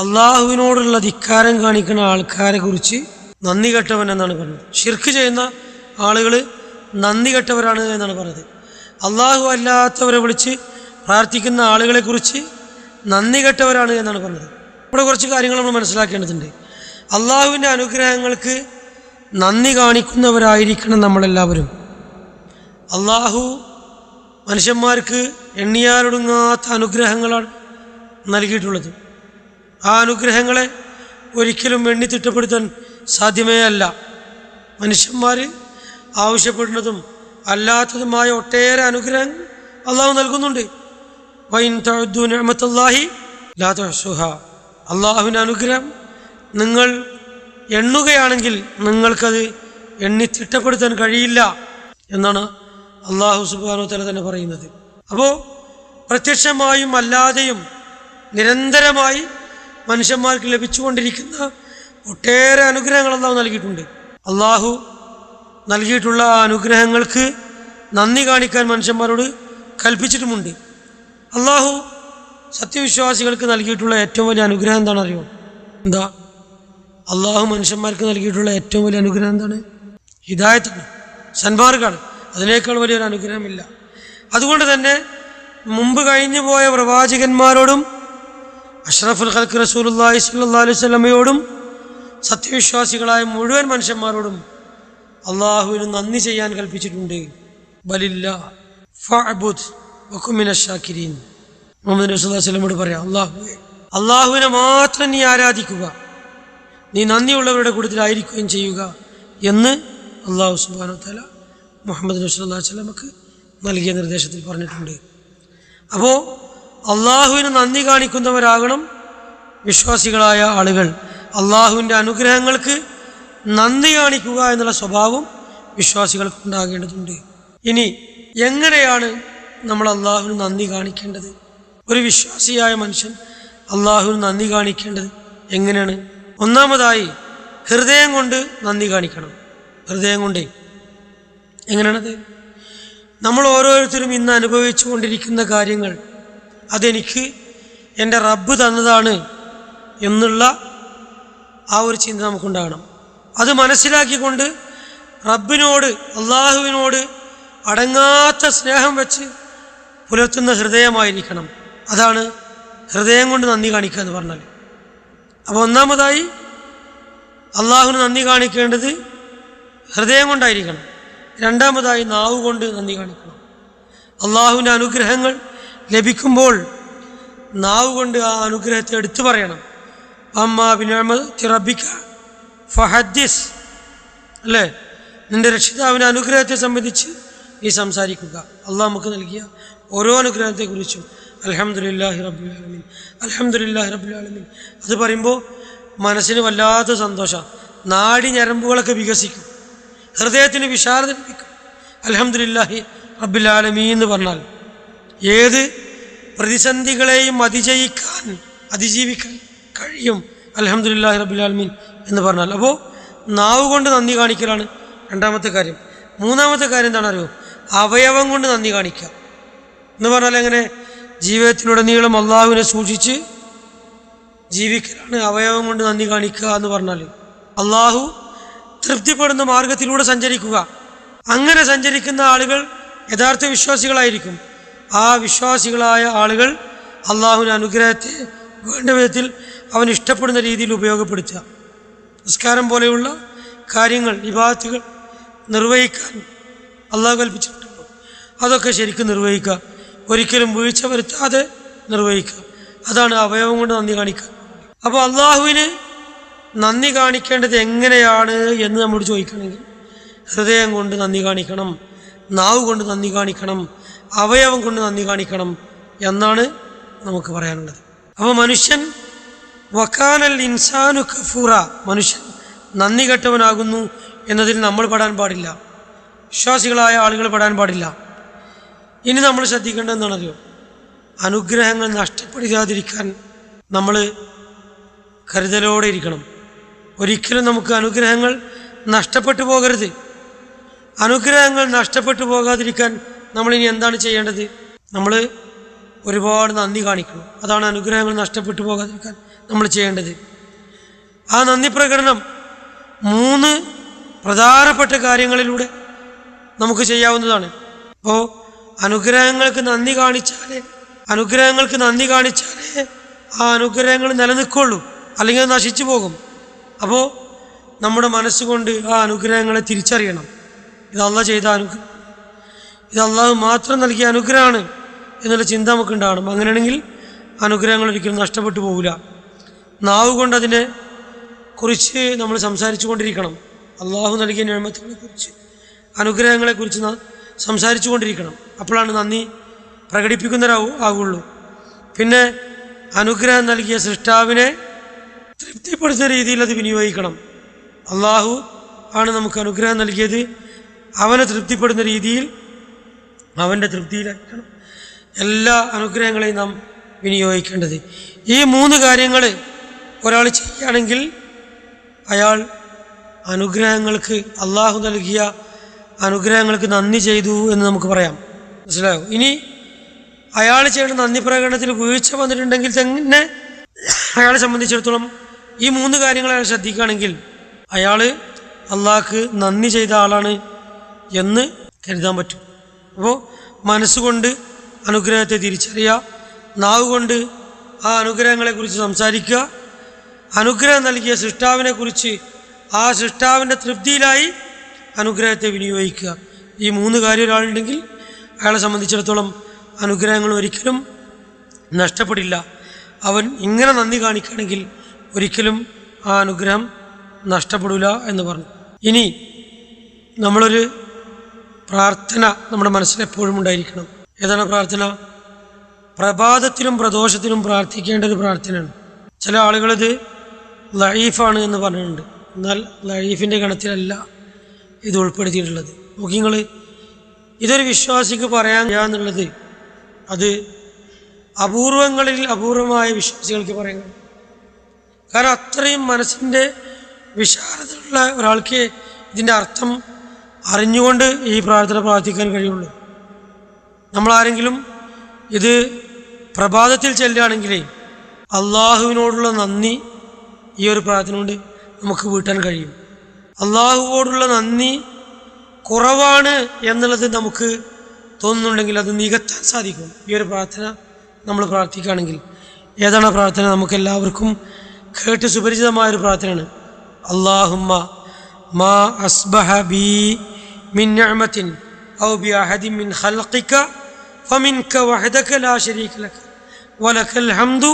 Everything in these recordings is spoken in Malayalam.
അള്ളാഹുവിനോടുള്ള ധിക്കാരം കാണിക്കുന്ന ആൾക്കാരെ കുറിച്ച് നന്ദി കെട്ടവൻ എന്നാണ് പറഞ്ഞത്. ഷിർക്ക് ചെയ്യുന്ന ആളുകൾ നന്ദി കെട്ടവരാണ് എന്നാണ് പറഞ്ഞത്. അള്ളാഹു അല്ലാത്തവരെ വിളിച്ച് പ്രാർത്ഥിക്കുന്ന ആളുകളെ കുറിച്ച് നന്ദി കെട്ടവരാണ് എന്നാണ് പറഞ്ഞത്. ഇവിടെ കുറച്ച് കാര്യങ്ങൾ നമ്മൾ മനസ്സിലാക്കേണ്ടതുണ്ട്. അള്ളാഹുവിന്റെ അനുഗ്രഹങ്ങൾക്ക് നന്ദി കാണിക്കുന്നവരായിരിക്കണം നമ്മളെല്ലാവരും. അള്ളാഹു മനുഷ്യന്മാർക്ക് എണ്ണിയാലൊടുങ്ങാത്ത അനുഗ്രഹങ്ങളാണ് നൽകിയിട്ടുള്ളത്. ആ അനുഗ്രഹങ്ങളെ ഒരിക്കലും എണ്ണി തിട്ടപ്പെടുത്താൻ സാധ്യമേ അല്ല മനുഷ്യന്മാർ ആവശ്യപ്പെടുന്നതും അല്ലാത്തതുമായ ഒട്ടേറെ അനുഗ്രഹം അള്ളാഹു നൽകുന്നുണ്ട്. വൈൻ തഅദ്ദു നിഅമത്തല്ലാഹി ലാ തുഹ്സുഹ അള്ളാഹുവിന്റെ അനുഗ്രഹം നിങ്ങൾ എണ്ണുകയാണെങ്കിൽ നിങ്ങൾക്കത് എണ്ണി തിട്ടപ്പെടുത്താൻ കഴിയില്ല എന്നാണ് അള്ളാഹു സുബാനു തല തന്നെ പറയുന്നത്. അപ്പോൾ പ്രത്യക്ഷമായും അല്ലാതെയും നിരന്തരമായി മനുഷ്യന്മാർക്ക് ലഭിച്ചുകൊണ്ടിരിക്കുന്ന ഒട്ടേറെ അനുഗ്രഹങ്ങൾ അള്ളാഹു നൽകിയിട്ടുണ്ട്. അള്ളാഹു നൽകിയിട്ടുള്ള ആ അനുഗ്രഹങ്ങൾക്ക് നന്ദി കാണിക്കാൻ മനുഷ്യന്മാരോട് കൽപ്പിച്ചിട്ടുമുണ്ട്. അള്ളാഹു സത്യവിശ്വാസികൾക്ക് നൽകിയിട്ടുള്ള ഏറ്റവും വലിയ അനുഗ്രഹം എന്താണ് അറിയോ? എന്താ? അള്ളാഹു മനുഷ്യന്മാർക്ക് നൽകിയിട്ടുള്ള ഏറ്റവും വലിയ അനുഗ്രഹം എന്താണ്? ഹിദായത്താണ് സന്മാർഗാണ് അതിനേക്കാൾ വലിയൊരു അനുഗ്രഹമില്ല. അതുകൊണ്ട് തന്നെ മുമ്പ് കഴിഞ്ഞു പോയ പ്രവാചകന്മാരോടും അഷ്റഫുൽ ഖൽക്ക് റസൂലുല്ലാഹി സ്വല്ലല്ലാഹു അലൈഹി വസല്ലമയോടും സത്യവിശ്വാസികളായ മുഴുവൻ മനുഷ്യന്മാരോടും അള്ളാഹുവിന് നന്ദി ചെയ്യാൻ കൽപ്പിച്ചിട്ടുണ്ട്. ബലില്ല ഫഅബുദ് വഖുമിന ഷാക്കിരീൻ. മുഹമ്മദ് നബി സല്ലല്ലാഹു അലൈഹി പറയാം അള്ളാഹുവെ അള്ളാഹുവിനെ മാത്രം നീ ആരാധിക്കുക. നീ നന്ദിയുള്ളവരുടെ കൂട്ടത്തിലായിരിക്കുകയും ചെയ്യുക എന്ന് അള്ളാഹു സുബാനു തല മുഹമ്മദ് നബി സല്ലല്ലാഹു നൽകിയ നിർദ്ദേശത്തിൽ പറഞ്ഞിട്ടുണ്ട്. അപ്പോൾ അള്ളാഹുവിന് നന്ദി കാണിക്കുന്നവരാകണം വിശ്വാസികളായ ആളുകൾ. അള്ളാഹുവിന്റെ അനുഗ്രഹങ്ങൾക്ക് നന്ദി കാണിക്കുക എന്നുള്ള സ്വഭാവം വിശ്വാസികൾക്ക് ഉണ്ടാകേണ്ടതുണ്ട്. ഇനി എങ്ങനെയാണ് നമ്മൾ അള്ളാഹുവിന് നന്ദി കാണിക്കേണ്ടത്? ഒരു വിശ്വാസിയായ മനുഷ്യൻ അള്ളാഹുവിന് നന്ദി കാണിക്കേണ്ടത് എങ്ങനെയാണ്? ഒന്നാമതായി ഹൃദയം കൊണ്ട് നന്ദി കാണിക്കണം. ഹൃദയം കൊണ്ടേ. എങ്ങനെയാണത്? നമ്മൾ ഓരോരുത്തരും ഇന്ന് അനുഭവിച്ചു കൊണ്ടിരിക്കുന്ന കാര്യങ്ങൾ അതെനിക്ക് എന്റെ റബ്ബ് തന്നതാണ് എന്നുള്ള ആ ഒരു ചിന്ത നമുക്കുണ്ടാകണം. അത് മനസ്സിലാക്കിക്കൊണ്ട് റബ്ബിനോട് അള്ളാഹുവിനോട് അടങ്ങാത്ത സ്നേഹം വെച്ച് പുലർത്തുന്ന ഹൃദയമായിരിക്കണം. അതാണ് ഹൃദയം കൊണ്ട് നന്ദി കാണിക്കുക എന്ന് പറഞ്ഞാൽ. അപ്പോൾ ഒന്നാമതായി അള്ളാഹുവിന് നന്ദി കാണിക്കേണ്ടത് ഹൃദയം കൊണ്ടായിരിക്കണം. രണ്ടാമതായി നാവ് കൊണ്ട് നന്ദി കാണിക്കണം. അള്ളാഹുവിന്റെ അനുഗ്രഹങ്ങൾ ലഭിക്കുമ്പോൾ നാവ് കൊണ്ട് ആ അനുഗ്രഹത്തെ എടുത്തു പറയണം. അമ്മ ബിനമത് റബ്ബിക്ക ഫഹദ്ദിസ്. അല്ലേ? നിന്റെ രക്ഷിതാവിന്റെ അനുഗ്രഹത്തെ സംബന്ധിച്ച് നീ സംസാരിക്കുക. അള്ളാഹ് നമുക്ക് നൽകിയ ഓരോ അനുഗ്രഹത്തെക്കുറിച്ചും. അലഹമുല്ലാഹി റബ്ബുൽ ആലമീൻ. അലഹമുല്ലാഹി ആലമീൻ. അത് പറയുമ്പോൾ മനസ്സിന് വല്ലാത്ത സന്തോഷം. നാടി ഞരമ്പുകളൊക്കെ വികസിക്കും. ഹൃദയത്തിന് വിശാലത ലഭിക്കും. അലഹമുല്ലാഹി റബ്ബുൽ ആലമീൻ എന്ന് പറഞ്ഞാൽ. ഏത് പ്രതിസന്ധികളെയും അതിജയിക്കാൻ അതിജീവിക്കാൻ കഴിയും. അലഹമുല്ലാഹി റബുലാൽമീൻ എന്ന് പറഞ്ഞാൽ. അപ്പോൾ നാവ് കൊണ്ട് നന്ദി കാണിക്കലാണ് രണ്ടാമത്തെ കാര്യം. മൂന്നാമത്തെ കാര്യം എന്താണ് അറിയോ അവയവം കൊണ്ട് നന്ദി കാണിക്കുക. എന്ന് പറഞ്ഞാൽ എങ്ങനെ? ജീവിതത്തിലുടനീളം അള്ളാഹുവിനെ സൂക്ഷിച്ച് ജീവിക്കലാണ് അവയവം കൊണ്ട് നന്ദി കാണിക്കുക എന്ന് പറഞ്ഞാൽ. അള്ളാഹു തൃപ്തിപ്പെടുന്ന മാർഗത്തിലൂടെ സഞ്ചരിക്കുക. അങ്ങനെ സഞ്ചരിക്കുന്ന ആളുകൾ യഥാർത്ഥ വിശ്വാസികളായിരിക്കും. ആ വിശ്വാസികളായ ആളുകൾ അള്ളാഹുവിന്റെ അനുഗ്രഹത്തെ വേണ്ട വിധത്തിൽ അവൻ ഇഷ്ടപ്പെടുന്ന രീതിയിൽ ഉപയോഗപ്പെടുത്തുക. നിസ്കാരം പോലെയുള്ള കാര്യങ്ങൾ വിവാഹത്തുകൾ നിർവഹിക്കാൻ അള്ളാഹു കൽപ്പിച്ചിട്ടുണ്ടല്ലോ അതൊക്കെ ശരിക്കും നിർവഹിക്കുക. ഒരിക്കലും വീഴ്ച വരുത്താതെ നിർവഹിക്കുക. അതാണ് അവയവം കൊണ്ട് നന്ദി കാണിക്കുക. അപ്പോൾ അള്ളാഹുവിന് നന്ദി കാണിക്കേണ്ടത് എങ്ങനെയാണ് എന്ന് നമ്മോട് ചോദിക്കണമെങ്കിൽ ഹൃദയം കൊണ്ട് നന്ദി കാണിക്കണം നാവ് കൊണ്ട് നന്ദി കാണിക്കണം അവയവം കൊണ്ട് നന്ദി കാണിക്കണം എന്നാണ് നമുക്ക് പറയാനുള്ളത്. അപ്പോൾ മനുഷ്യൻ വക്കാനൽ ഇൻസാനു കഫൂറ മനുഷ്യൻ നന്ദി കെട്ടവനാകുന്നു എന്നതിൽ നമ്മൾ പെടാൻ പാടില്ല. വിശ്വാസികളായ ആളുകൾ പെടാൻ പാടില്ല. ഇനി നമ്മൾ ശ്രദ്ധിക്കേണ്ടത് അനുഗ്രഹങ്ങൾ നഷ്ടപ്പെടുത്താതിരിക്കാൻ നമ്മൾ കരുതലോടെ ഇരിക്കണം. ഒരിക്കലും നമുക്ക് അനുഗ്രഹങ്ങൾ നഷ്ടപ്പെട്ടു പോകരുത്. അനുഗ്രഹങ്ങൾ നഷ്ടപ്പെട്ടു പോകാതിരിക്കാൻ നമ്മളിനി എന്താണ് ചെയ്യേണ്ടത്? നമ്മൾ ഒരുപാട് നന്ദി കാണിക്കണം അതാണ് അനുഗ്രഹങ്ങൾ നഷ്ടപ്പെട്ടു പോകാതിരിക്കാൻ നമ്മൾ ചെയ്യേണ്ടത്. ആ നന്ദി പ്രകടനം മൂന്ന് പ്രധാനപ്പെട്ട കാര്യങ്ങളിലൂടെ നമുക്ക് ചെയ്യാവുന്നതാണ്. അപ്പോൾ അനുഗ്രഹങ്ങൾക്ക് നന്ദി കാണിച്ചാലേ അനുഗ്രഹങ്ങൾക്ക് നന്ദി കാണിച്ചാലേ ആ അനുഗ്രഹങ്ങൾ നിലനിൽക്കുള്ളൂ. അല്ലെങ്കിൽ അത് നശിച്ചു പോകും. അപ്പോൾ നമ്മുടെ മനസ്സുകൊണ്ട് ആ അനുഗ്രഹങ്ങളെ തിരിച്ചറിയണം. ഇത് ചെയ്ത അനുഗ്രഹം. ഇത് അള്ളാഹു മാത്രം നൽകിയ അനുഗ്രഹമാണ് എന്നുള്ള ചിന്ത നമുക്ക് ഉണ്ടാകണം അങ്ങനെയാണെങ്കിൽ അനുഗ്രഹങ്ങൾ ഒരിക്കലും നഷ്ടപ്പെട്ടു പോകില്ല നാവ് കൊണ്ട് അതിനെ കുറിച്ച് നമ്മൾ സംസാരിച്ചു കൊണ്ടിരിക്കണം അള്ളാഹു നൽകിയ കുറിച്ച് അനുഗ്രഹങ്ങളെക്കുറിച്ച് കുറിച്ച് സംസാരിച്ചു കൊണ്ടിരിക്കണം അപ്പോഴാണ് നന്ദി പ്രകടിപ്പിക്കുന്നവരാവൂ ആകുള്ളൂ പിന്നെ അനുഗ്രഹം നൽകിയ സൃഷ്ടാവിനെ തൃപ്തിപ്പെടുത്തുന്ന രീതിയിൽ അത് വിനിയോഗിക്കണം. അള്ളാഹു ആണ് നമുക്ക് അനുഗ്രഹം നൽകിയത്. അവനെ തൃപ്തിപ്പെടുന്ന രീതിയിൽ അവന്റെ തൃപ്തിയിലാക്കണം എല്ലാ അനുഗ്രഹങ്ങളെയും നാം വിനിയോഗിക്കേണ്ടത്. ഈ മൂന്ന് കാര്യങ്ങൾ ഒരാൾ ചെയ്യുകയാണെങ്കിൽ അയാൾ അനുഗ്രഹങ്ങൾക്ക് അള്ളാഹു നൽകിയ അനുഗ്രഹങ്ങൾക്ക് നന്ദി ചെയ്തു എന്ന് നമുക്ക് പറയാം. മനസ്സിലായോ? ഇനി അയാൾ ചെയ്യേണ്ട നന്ദി പ്രകടനത്തിൽ വീഴ്ച വന്നിട്ടുണ്ടെങ്കിൽ തന്നെ അയാളെ സംബന്ധിച്ചിടത്തോളം ഈ മൂന്ന് കാര്യങ്ങൾ അയാൾ ശ്രദ്ധിക്കുകയാണെങ്കിൽ അയാൾ അള്ളാഹ്ക്ക് നന്ദി ചെയ്ത ആളാണ് എന്ന് കരുതാൻ പറ്റും. അപ്പോൾ മനസ്സുകൊണ്ട് അനുഗ്രഹത്തെ തിരിച്ചറിയുക നാവ് കൊണ്ട് ആ അനുഗ്രഹങ്ങളെക്കുറിച്ച് സംസാരിക്കുക. അനുഗ്രഹം നൽകിയ സൃഷ്ടാവിനെക്കുറിച്ച് ആ സൃഷ്ടാവിന്റെ തൃപ്തിയിലായി അനുഗ്രഹത്തെ വിനിയോഗിക്കുക. ഈ മൂന്ന് കാര്യം ഒരാളുണ്ടെങ്കിൽ അയാളെ സംബന്ധിച്ചിടത്തോളം അനുഗ്രഹങ്ങൾ ഒരിക്കലും നഷ്ടപ്പെടില്ല. അവൻ ഇങ്ങനെ നന്ദി കാണിക്കുകയാണെങ്കിൽ ഒരിക്കലും ആ അനുഗ്രഹം നഷ്ടപ്പെടില്ല എന്ന് പറഞ്ഞു. ഇനി നമ്മളൊരു പ്രാർത്ഥന നമ്മുടെ മനസ്സിൽ എപ്പോഴും ഉണ്ടായിരിക്കണം. ഏതാണ് പ്രാർത്ഥന? പ്രഭാതത്തിലും പ്രദോഷത്തിലും പ്രാർത്ഥിക്കേണ്ട ഒരു പ്രാർത്ഥനയാണ്. ചില ആളുകളിത് ലൈഫാണ് എന്ന് പറഞ്ഞിട്ടുണ്ട്. എന്നാൽ ലൈഫിന്റെ ഗണത്തിലല്ല ഇത് ഉൾപ്പെടുത്തിയിട്ടുള്ളത്. നോക്കി നിങ്ങൾ ഇതൊരു വിശ്വാസിക്ക് പറയാൻ എന്നുള്ളത് അത് അപൂർവങ്ങളിൽ അപൂർവമായ വിശ്വാസികൾക്ക് പറയാൻ കാരണം അത്രയും മനസ്സിന്റെ വിശാലതയുള്ള ഒരാൾക്ക് ഇതിന്റെ അർത്ഥം അറിഞ്ഞുകൊണ്ട് ഈ പ്രാർത്ഥന പ്രാർത്ഥിക്കാൻ കഴിയുള്ളൂ. നമ്മളാരെങ്കിലും ഇത് പ്രഭാതത്തിൽ ചെല്ലുകയാണെങ്കിലേ അള്ളാഹുവിനോടുള്ള നന്ദി ഈ ഒരു പ്രാർത്ഥന കൊണ്ട് നമുക്ക് വീട്ടാൻ കഴിയും. അള്ളാഹുവോടുള്ള നന്ദി കുറവാണ് എന്നുള്ളത് നമുക്ക് തോന്നുന്നുണ്ടെങ്കിൽ അത് നികത്താൻ സാധിക്കും. ഈ ഒരു പ്രാർത്ഥന നമ്മൾ പ്രാർത്ഥിക്കുകയാണെങ്കിൽ ഏതാണ് പ്രാർത്ഥന? നമുക്കെല്ലാവർക്കും കേട്ട് സുപരിചിതമായ ഒരു പ്രാർത്ഥനയാണ്. അള്ളാഹുമ്മ മാ അസ്ബഹ ബി മിൻ നിഅമത്തിൻ ഔ ബി അഹദിൻ മിൻ ഖൽഖിക ഫമിൻക വഹദക ലാ ശരീക ലക വലകൽ ഹംദു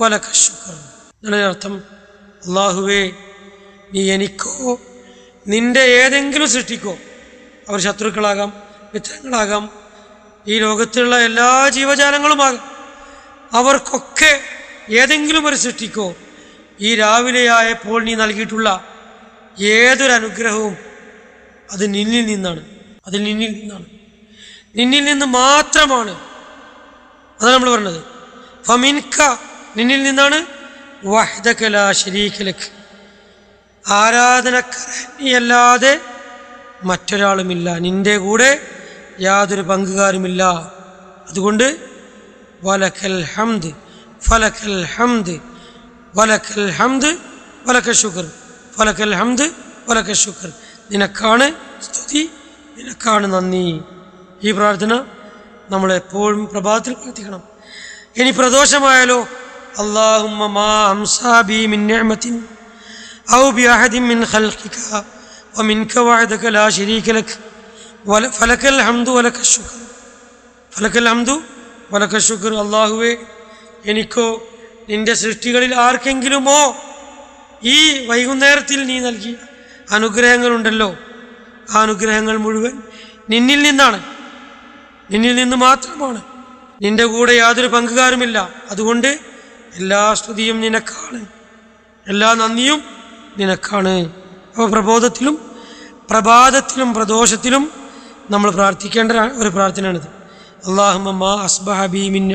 വലക ശുക്ർ എന്നാണ് അർത്ഥം അള്ളാഹുവേ നീ എനിക്കോ നിന്റെ ഏതെങ്കിലും സൃഷ്ടിക്കോ അവർ ശത്രുക്കളാകാം മിത്രങ്ങളാകാം ഈ ലോകത്തുള്ള എല്ലാ ജീവജാലങ്ങളുമാകാം. അവർക്കൊക്കെ ഏതെങ്കിലും ഒരു സൃഷ്ടിക്കോ ഈ രാവിലെയായപ്പോൾ നീ നൽകിയിട്ടുള്ള ഏതൊരു അനുഗ്രഹവും അത് നിന്നിൽ നിന്നാണ്. അത് നിന്നിൽ നിന്നാണ്. നിന്നിൽ നിന്ന് മാത്രമാണ്. അതാണ് നമ്മൾ പറഞ്ഞത്. ഫമിൻക നിന്നിൽ നിന്നാണ്. വഹദകല ശരീഖലക്ക് ആരാധനക്കരണിയല്ലാതെ മറ്റൊരാളുമില്ല. നിന്റെ കൂടെ യാതൊരു പങ്കുകാരുമില്ല. അതുകൊണ്ട് വലക്കൽ ഹംദ് ഫലക്കൽ ഹംദ് വലക്കൽ ഹംദ് വലക്കൽ ശുക്ർ. ഫലക്കൽ ഹംദ് വലക്ക ശുക്ർ നിനക്കാണ് സ്തുതി നിനക്കാണ് നന്ദി ഈ പ്രാർത്ഥന നമ്മൾ എപ്പോഴും പ്രഭാതത്തിൽ പ്രാർത്ഥിക്കണം ഇനി പ്രദോഷമായാലോ അള്ളാഹുമ്മ മാ അംസാബി മിൻ നിഅമത്തിൻ أو بأحد من خلقك ومنك وعدك لا شريك لك ول- فلك الحمد ولك الشكر فلك الحمد ولك الشكر അള്ളാഹുവേ എനിക്കോ നിന്റെ സൃഷ്ടികളിൽ ആർക്കെങ്കിലുമോ ഈ വൈകുന്നേരത്തിൽ നീ നൽകിയ അനുഗ്രഹങ്ങളുണ്ടല്ലോ. ആ അനുഗ്രഹങ്ങൾ മുഴുവൻ നിന്നിൽ നിന്നാണ്. നിന്നിൽ നിന്ന് മാത്രമാണ്. നിന്റെ കൂടെ യാതൊരു പങ്കുകാരുമില്ല. അതുകൊണ്ട് എല്ലാ സ്തുതിയും നിനക്കാണ്. എല്ലാ നന്ദിയും നിനക്കാണ്. അപ്പോൾ പ്രബോധത്തിലും പ്രഭാതത്തിലും പ്രദോഷത്തിലും നമ്മൾ പ്രാർത്ഥിക്കേണ്ട ഒരു പ്രാർത്ഥനയാണിത്. അള്ളാഹുമ്മ മാ അസ്ബഹ ബി മിൻ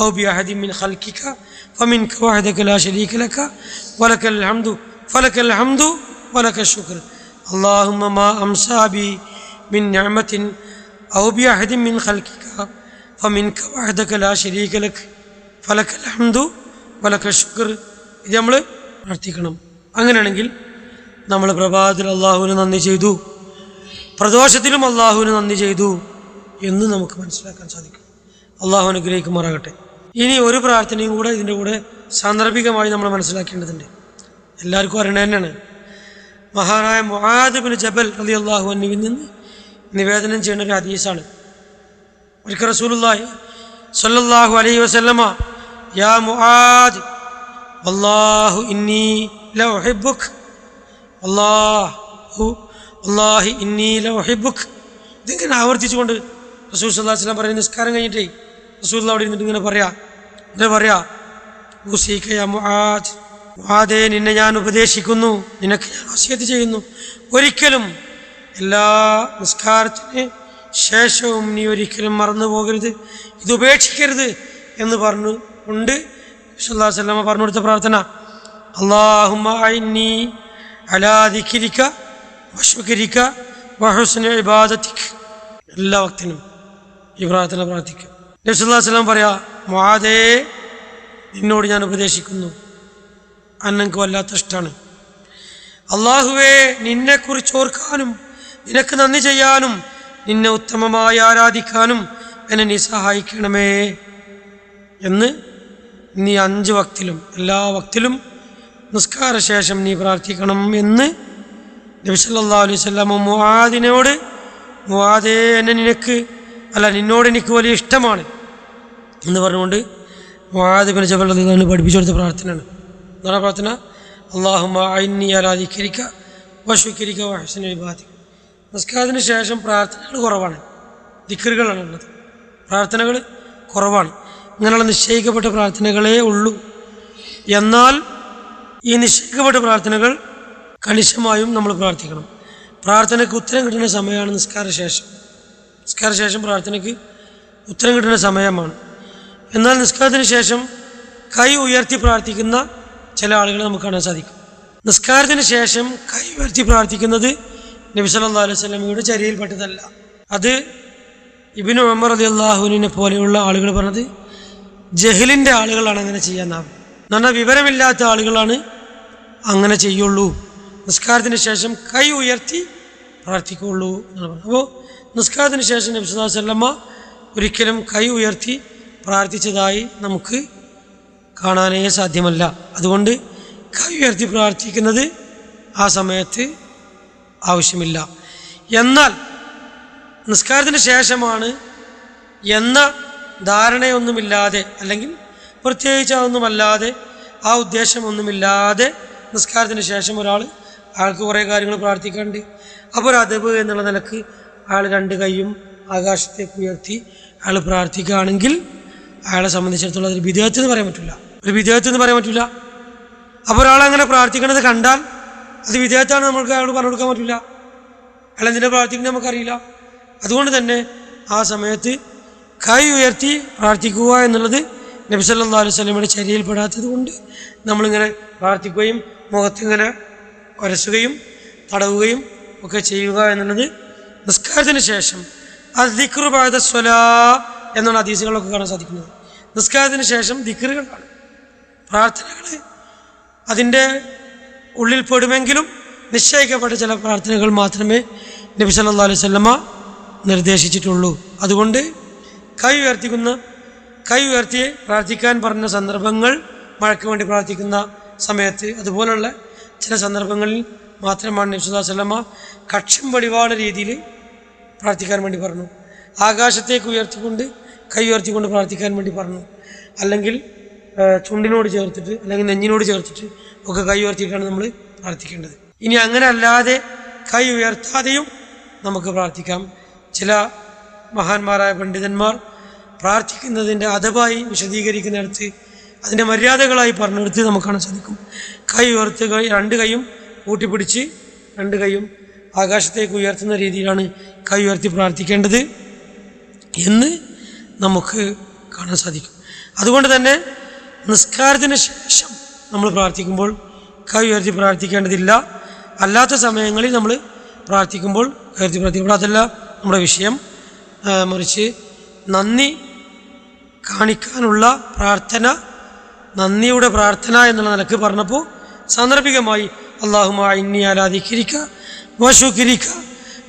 ഔ ബി അഹദിൻ മിൻ ഖൽഖിക ഫമിൻക വഹദക ലാ ശരീക ലക വലക്കൽ ഹംദു ഫലക്കൽ ഹംദു വലക ശുക്ർ اللهم ما أمسى بي من نعمة أو بأحد من خلقك فمنك وحدك لا شريك لك فلك الحمد വലക്ക ശുക്ർ ഇത് നമ്മൾ പ്രാർത്ഥിക്കണം അങ്ങനെയാണെങ്കിൽ നമ്മൾ പ്രഭാതത്തിൽ അള്ളാഹുവിന് നന്ദി ചെയ്തു പ്രദോഷത്തിലും അള്ളാഹുവിന് നന്ദി ചെയ്തു എന്ന് നമുക്ക് മനസ്സിലാക്കാൻ സാധിക്കും അള്ളാഹു അനുഗ്രഹിക്കുമാറാകട്ടെ. ഇനി ഒരു പ്രാർത്ഥനയും കൂടെ ഇതിന്റെ കൂടെ സാന്ദർഭികമായി നമ്മൾ മനസ്സിലാക്കേണ്ടതുണ്ട്. എല്ലാവർക്കും അറിയണ തന്നെയാണ്. മഹാനായ മുഹാദിബിൻ ജബൽ അലി അള്ളാഹു അന്നുവിൽ നിന്ന് നിവേദനം ചെയ്യുന്ന ഒരു ഹദീസാണ്. ഒരിക്കൽ റസൂലുള്ളാഹി സല്ലല്ലാഹു അലൈഹി വസല്ലമ യാ മുആദ് വല്ലാഹു ഇന്നി ലൗഹിബുക് വല്ലാഹു വല്ലാഹി ഇന്നി ലൗഹിബുക് ഇതിങ്ങനെ ആവർത്തിച്ചുകൊണ്ട് റസൂൽ സല്ലല്ലാഹു അലൈഹി വസല്ലം പറയുന്ന നിസ്കാരം കഴിഞ്ഞിട്ടേ റസൂൽ അവിടെ ഇരുന്നിട്ട് ഇങ്ങനെ പറയാ. എന്താ പറയാ? മുആദേ. നിന്നെ ഞാൻ ഉപദേശിക്കുന്നു. നിനക്ക് ഞാൻ വസിയത്ത് ചെയ്യുന്നു. ഒരിക്കലും എല്ലാ നിസ്കാരത്തിന് ശേഷവും നീ ഒരിക്കലും മറന്നു പോകരുത്. ഇത് ഉപേക്ഷിക്കരുത് എന്ന് പറഞ്ഞു കൊണ്ട് വിശ്വല്ലാസ്ലമ പറഞ്ഞു കൊടുത്ത പ്രാർത്ഥന. അള്ളാഹുമ്മി അലാദിക്കിരിക്ക വഷുക്കരിക്ക വഹുസ്ന ഇബാദത്തിക്ക് എല്ലാ ഭക്തനും ഈ പ്രാർത്ഥന പ്രാർത്ഥിക്കുക നബ്സുല്ലാസ്ലാം പറയാ മാതേ നിന്നോട് ഞാൻ ഉപദേശിക്കുന്നു. അന്നെനിക്ക് വല്ലാത്ത ഇഷ്ടമാണ് അള്ളാഹുവേ നിന്നെക്കുറിച്ച് ഓർക്കാനും നിനക്ക് നന്ദി ചെയ്യാനും നിന്നെ ഉത്തമമായി ആരാധിക്കാനും എന്നെ നീ സഹായിക്കണമേ. എന്ന് നീ അഞ്ച് വക്തിലും എല്ലാ വക്തിലും നിസ്കാര ശേഷം നീ പ്രാർത്ഥിക്കണം എന്ന് നബി സല്ലല്ലാഹു അലൈഹി മുവാദേ എന്നെ നിനക്ക് അല്ല നിന്നോട് എനിക്ക് വലിയ ഇഷ്ടമാണ്. എന്ന് പറഞ്ഞുകൊണ്ട് ചെവലത് ജബൽ റളിയല്ലാഹു പഠിപ്പിച്ചു കൊടുത്ത പ്രാർത്ഥനയാണ്. എന്താണ് പ്രാർത്ഥന? അള്ളാഹുമ്മ ഐന്നി അലാദിക്കരിക്ക വഷുക്കരിക്ക വഹസന ഇബാദി നിസ്കാരത്തിന് ശേഷം പ്രാർത്ഥനകൾ കുറവാണ്. ദിക്കറുകളാണ് ഉള്ളത്. പ്രാർത്ഥനകൾ കുറവാണ്. ഇങ്ങനെയുള്ള നിശ്ചയിക്കപ്പെട്ട പ്രാർത്ഥനകളേ ഉള്ളൂ. എന്നാൽ ഈ നിശ്ചയിക്കപ്പെട്ട പ്രാർത്ഥനകൾ കണിശമായും നമ്മൾ പ്രാർത്ഥിക്കണം. പ്രാർത്ഥനയ്ക്ക് ഉത്തരം കിട്ടുന്ന സമയമാണ് നിസ്കാര ശേഷം. നിസ്കാര ശേഷം പ്രാർത്ഥനയ്ക്ക് ഉത്തരം കിട്ടുന്ന സമയമാണ്. എന്നാൽ നിസ്കാരത്തിന് ശേഷം കൈ ഉയർത്തി പ്രാർത്ഥിക്കുന്ന ചില ആളുകളെ നമുക്ക് കാണാൻ സാധിക്കും. നിസ്കാരത്തിന് ശേഷം കൈ ഉയർത്തി പ്രാർത്ഥിക്കുന്നത് നബി സല്ലല്ലാഹു അലൈഹി സ്വലമിയുടെ ചര്യയിൽപ്പെട്ടതല്ല അത് ഇബിൻ ഉമർ അലി അള്ളാഹുവിനെ പോലെയുള്ള ആളുകൾ പറഞ്ഞത് ജഹലിന്റെ ആളുകളാണ് അങ്ങനെ ചെയ്യാനാവും പറഞ്ഞാൽ വിവരമില്ലാത്ത ആളുകളാണ് അങ്ങനെ ചെയ്യുള്ളൂ. നിസ്കാരത്തിന് ശേഷം കൈ ഉയർത്തി പ്രാർത്ഥിക്കുള്ളൂ എന്നാണ് പറഞ്ഞത്. അപ്പോൾ നിസ്കാരത്തിന് ശേഷം നബി സല്ലല്ലാഹു അലൈഹി വസല്ലമ ഒരിക്കലും കൈ ഉയർത്തി പ്രാർത്ഥിച്ചതായി നമുക്ക് കാണാനേ സാധ്യമല്ല. അതുകൊണ്ട് കൈ ഉയർത്തി പ്രാർത്ഥിക്കുന്നത് ആ സമയത്ത് ആവശ്യമില്ല. എന്നാൽ നിസ്കാരത്തിന് ശേഷമാണ് എന്ന ധാരണയൊന്നുമില്ലാതെ അല്ലെങ്കിൽ പ്രത്യേകിച്ച് അതൊന്നുമല്ലാതെ ആ ഉദ്ദേശമൊന്നുമില്ലാതെ നിസ്കാരത്തിന് ശേഷം ഒരാൾ ആൾക്ക് കുറേ കാര്യങ്ങൾ പ്രാർത്ഥിക്കാനുണ്ട് അപ്പോൾ ഒരു അതബ് എന്നുള്ള നിലയ്ക്ക് അയാൾ രണ്ട് കൈയും ആകാശത്തേക്ക് ഉയർത്തി അയാൾ പ്രാർത്ഥിക്കുകയാണെങ്കിൽ അയാളെ സംബന്ധിച്ചിടത്തോളം അതൊരു വിദേഹത്ത് എന്ന് പറയാൻ പറ്റില്ല. ഒരു വിദേഹത്ത് എന്ന് പറയാൻ പറ്റില്ല. അപ്പോൾ ഒരാളങ്ങനെ പ്രാർത്ഥിക്കണത് കണ്ടാൽ അത് വിദേഹത്താണ് നമുക്ക് അയാളോട് പറഞ്ഞു കൊടുക്കാൻ പറ്റില്ല. അയാൾ എന്തിനാ പ്രാർത്ഥിക്കുന്നത് നമുക്കറിയില്ല. അതുകൊണ്ട് തന്നെ ആ സമയത്ത് കൈ ഉയർത്തി പ്രാർത്ഥിക്കുക എന്നുള്ളത് നബി സല്ലല്ലാഹു അലൈഹി വസല്ലമയുടെ ചര്യയിൽപ്പെടാത്തത് കൊണ്ട് നമ്മളിങ്ങനെ പ്രാർത്ഥിക്കുകയും മുഖത്തിങ്ങനെ ഉരസുകയും തടവുകയും ഒക്കെ ചെയ്യുക എന്നുള്ളത് നിസ്കാരത്തിന് ശേഷം അത് ബാദ സ്വലാ എന്നാണ് ഹദീസുകളൊക്കെ കാണാൻ സാധിക്കുന്നത്. നിസ്കാരത്തിന് ശേഷം ദിക്റുകളാണ് പ്രാർത്ഥനകൾ അതിന്റെ ഉള്ളിൽ പെടുമെങ്കിലും നിശ്ചയിക്കപ്പെട്ട ചില പ്രാർത്ഥനകൾ മാത്രമേ നബി സല്ലാ അലൈഹി വസല്ലമ നിർദ്ദേശിച്ചിട്ടുള്ളൂ. അതുകൊണ്ട് കൈ ഉയർത്തിക്കുന്ന കൈ ഉയർത്തി പ്രാർത്ഥിക്കാൻ പറഞ്ഞ സന്ദർഭങ്ങൾ മഴയ്ക്ക് വേണ്ടി പ്രാർത്ഥിക്കുന്ന സമയത്ത് അതുപോലുള്ള ചില സന്ദർഭങ്ങളിൽ മാത്രമാണ് നബി സല്ലല്ലാഹു കക്ഷം വഴിപാട് രീതിയിൽ പ്രാർത്ഥിക്കാൻ വേണ്ടി പറഞ്ഞു. ആകാശത്തേക്ക് ഉയർത്തിക്കൊണ്ട് കൈ ഉയർത്തിക്കൊണ്ട് പ്രാർത്ഥിക്കാൻ വേണ്ടി പറഞ്ഞു. അല്ലെങ്കിൽ ചുണ്ടിനോട് ചേർത്തിട്ട് അല്ലെങ്കിൽ നെഞ്ഞിനോട് ചേർത്തിട്ട് ഒക്കെ കൈ ഉയർത്തിയിട്ടാണ് നമ്മൾ പ്രാർത്ഥിക്കേണ്ടത്. ഇനി അങ്ങനെ അല്ലാതെ കൈ ഉയർത്താതെയും നമുക്ക് പ്രാർത്ഥിക്കാം. ചില മഹാന്മാരായ പണ്ഡിതന്മാർ പ്രാർത്ഥിക്കുന്നതിന്റെ അതവായി വിശദീകരിക്കുന്നിടത്ത് അതിന്റെ മര്യാദകളായി പറഞ്ഞെടുത്ത് നമുക്ക് കാണാൻ സാധിക്കും. കൈ ഉയർത്തുക രണ്ട് കൈയും കൂട്ടിപ്പിടിച്ച് രണ്ട് കൈയും ആകാശത്തേക്ക് ഉയർത്തുന്ന രീതിയിലാണ് കൈ ഉയർത്തി പ്രാർത്ഥിക്കേണ്ടത് എന്ന് നമുക്ക് കാണാൻ സാധിക്കും. അതുകൊണ്ട് തന്നെ നിസ്കാരത്തിന് ശേഷം നമ്മൾ പ്രാർത്ഥിക്കുമ്പോൾ കൈ ഉയർത്തി പ്രാർത്ഥിക്കേണ്ടതില്ല. അല്ലാത്ത സമയങ്ങളിൽ നമ്മൾ പ്രാർത്ഥിക്കുമ്പോൾ കൈ ഉയർത്തി പ്രാർത്ഥിക്കുമ്പോൾ അതല്ല നമ്മുടെ വിഷയം. മറിച്ച് നന്ദി കാണിക്കാനുള്ള പ്രാർത്ഥന നന്ദിയുടെ പ്രാർത്ഥന എന്നുള്ള നിലയ്ക്ക് പറഞ്ഞപ്പോൾ സാന്ദർഭികമായി അള്ളാഹുമാ ഇന്നി വശുക്കിരിക്ക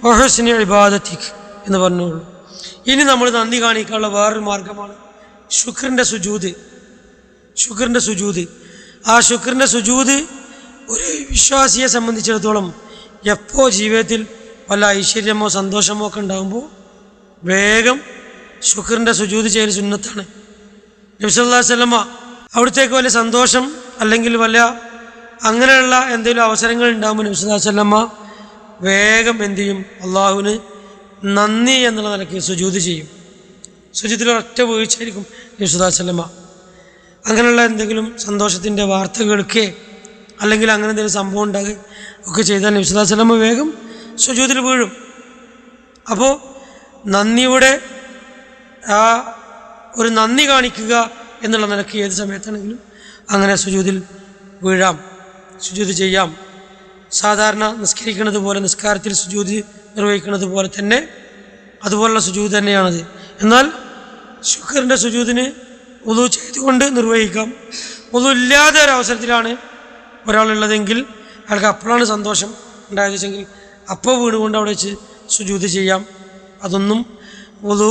വഹസ്നി ഇബാദത്തിക്ക് എന്ന് പറഞ്ഞോളൂ ഇനി നമ്മൾ നന്ദി കാണിക്കാനുള്ള വേറൊരു മാർഗമാണ് ശുക്രന്റെ സുജൂത്. ശുക്രന്റെ സുജൂത്. ആ ശുക്രന്റെ സുജൂത് ഒരു വിശ്വാസിയെ സംബന്ധിച്ചിടത്തോളം എപ്പോൾ ജീവിതത്തിൽ വല്ല ഐശ്വര്യമോ സന്തോഷമോ ഒക്കെ ഉണ്ടാകുമ്പോൾ വേഗം ശുക്രന്റെ സുജൂത് ചെയ്യൽ സുന്നത്താണ്. നബ്സല്ലാ സ്വലമ്മ അവിടത്തേക്ക് വല്ല സന്തോഷം അല്ലെങ്കിൽ വല്ല അങ്ങനെയുള്ള എന്തെങ്കിലും അവസരങ്ങൾ ഉണ്ടാകുമ്പോൾ നബ്സല്ലാ വല്ലമ വേഗം എന്തു ചെയ്യും? അള്ളാഹുവിന് നന്ദി എന്നുള്ള നിലയ്ക്ക് സുജൂത് ചെയ്യും. സുജിത്തിൽ ഒറ്റ വീഴ്ചയായിരിക്കും നബ്സല്ലാ വല്ലമ അങ്ങനെയുള്ള എന്തെങ്കിലും സന്തോഷത്തിന്റെ വാർത്ത കേൾക്കുകയെ അല്ലെങ്കിൽ അങ്ങനെ എന്തെങ്കിലും സംഭവം ഉണ്ടാകുക ഒക്കെ ചെയ്താൽ നബ്സല്ലാ വല്ലമ വേഗം സുജൂതിൽ വീഴും. അപ്പോൾ നന്ദിയുടെ ആ ഒരു നന്ദി കാണിക്കുക എന്നുള്ള നിലയ്ക്ക് ഏത് സമയത്താണെങ്കിലും അങ്ങനെ സുജൂതിൽ വീഴാം. സുജൂത് ചെയ്യാം. സാധാരണ നിസ്കരിക്കുന്നത് പോലെ നിസ്കാരത്തിൽ സുജൂത് നിർവഹിക്കുന്നത് പോലെ തന്നെ അതുപോലുള്ള സുജൂത് തന്നെയാണത്. എന്നാൽ ശുക്രന്റെ സുജൂതിന് ഉതു ചെയ്തുകൊണ്ട് നിർവഹിക്കാം. ഉതു ഇല്ലാതെ ഒരവസരത്തിലാണ് ഒരാളുള്ളതെങ്കിൽ അയാൾക്ക് അപ്പോഴാണ് സന്തോഷം ഉണ്ടായത് വെച്ചെങ്കിൽ അപ്പോൾ വീണുകൊണ്ട് അവിടെ വെച്ച് സുജൂത് ചെയ്യാം. അതൊന്നും ഉതു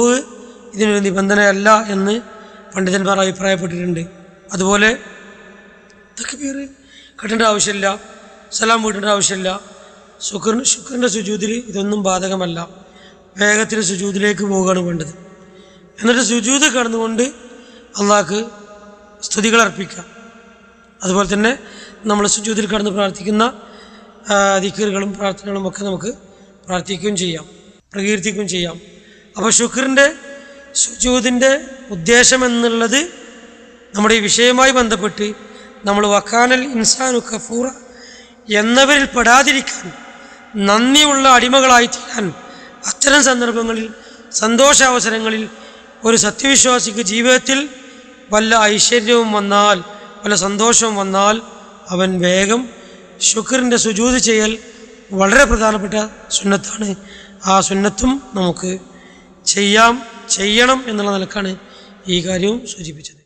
ഇതിനൊരു നിബന്ധനയല്ല എന്ന് പണ്ഡിതന്മാർ അഭിപ്രായപ്പെട്ടിട്ടുണ്ട്. അതുപോലെ തക്ബീർ കെട്ടേണ്ട ആവശ്യമില്ല. സലാം വീട്ടേണ്ട ആവശ്യമില്ല. ശുക്രൻ ശുക്രന്റെ സുജൂതിൽ ഇതൊന്നും ബാധകമല്ല. വേഗത്തിൽ സുജൂതിലേക്ക് പോവുകയാണ് വേണ്ടത്. എന്നിട്ട് സുജൂത് കടന്നുകൊണ്ട് അള്ളാഹ്ക്ക് സ്തുതികൾ അർപ്പിക്കാം. അതുപോലെ തന്നെ നമ്മൾ സുജൂതിൽ കടന്ന് പ്രാർത്ഥിക്കുന്ന ദിക്കറുകളും പ്രാർത്ഥനകളും ഒക്കെ നമുക്ക് പ്രാർത്ഥിക്കുകയും ചെയ്യാം. പ്രകീർത്തിക്കുകയും ചെയ്യാം. അപ്പോൾ ശുക്രന്റെ സുജൂതിന്റെ ഉദ്ദേശം എന്നുള്ളത് നമ്മുടെ ഈ വിഷയവുമായി ബന്ധപ്പെട്ട് നമ്മൾ വക്കാനൽ ഇൻസാനു കഫൂറ എന്നവരിൽ പെടാതിരിക്കാൻ നന്ദിയുള്ള അടിമകളായി തീരാൻ അത്തരം സന്ദർഭങ്ങളിൽ സന്തോഷാവസരങ്ങളിൽ ഒരു സത്യവിശ്വാസിക്ക് ജീവിതത്തിൽ വല്ല ഐശ്വര്യവും വന്നാൽ വല്ല സന്തോഷവും വന്നാൽ അവൻ വേഗം ശുക്രിന്റെ സുജൂത് ചെയ്യൽ വളരെ പ്രധാനപ്പെട്ട സുന്നത്താണ്. ആ സുന്നത്തും നമുക്ക് ചെയ്യാം ചെയ്യണം എന്നുള്ള നിലക്കാണ് ഈ കാര്യവും സൂചിപ്പിച്ചത്.